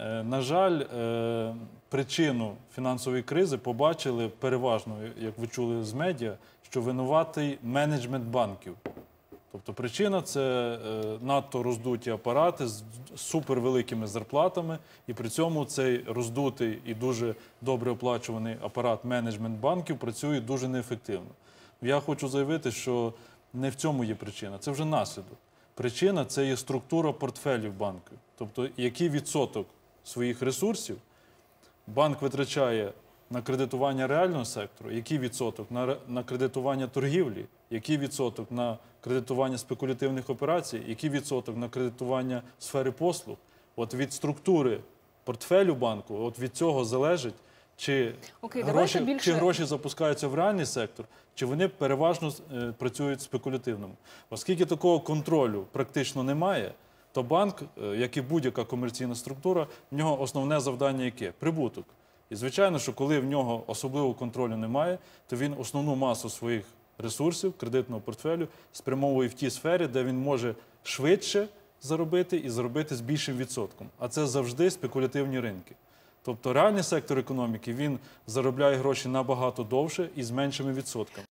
Е, На жаль, е, причину фінансової кризи побачили переважно, як ви чули з медіа, що винуватий менеджмент банків. Тобто причина це е, надто роздуті апарати з супервеликими зарплатами, і при цьому цей роздутий і дуже добре оплачуваний апарат менеджмент банків працює дуже неефективно. Я хочу заявити, що не в цьому є причина, це вже наслідок. Причина це є структура портфелів банку. Тобто, який відсоток своїх ресурсів банк витрачає на кредитування реального сектору, який відсоток на, на кредитування торгівлі, який відсоток на кредитування спекулятивних операцій, який відсоток на кредитування сфери послуг. От від структури портфелю банку, от від цього залежить, чи, Окей, гроші, більше- чи гроші запускаються в реальний сектор, чи вони переважно е, працюють спекулятивному. Оскільки такого контролю практично немає, то банк, е, як і будь-яка комерційна структура, в нього основне завдання яке? Прибуток. І звичайно, що коли в нього особливого контролю немає, то він основну масу своїх ресурсів, кредитного портфелю спрямовує в ті сфері, де він може швидше заробити і заробити з більшим відсотком. А це завжди спекулятивні ринки. Тобто реальний сектор економіки він заробляє гроші набагато довше і з меншими відсотками.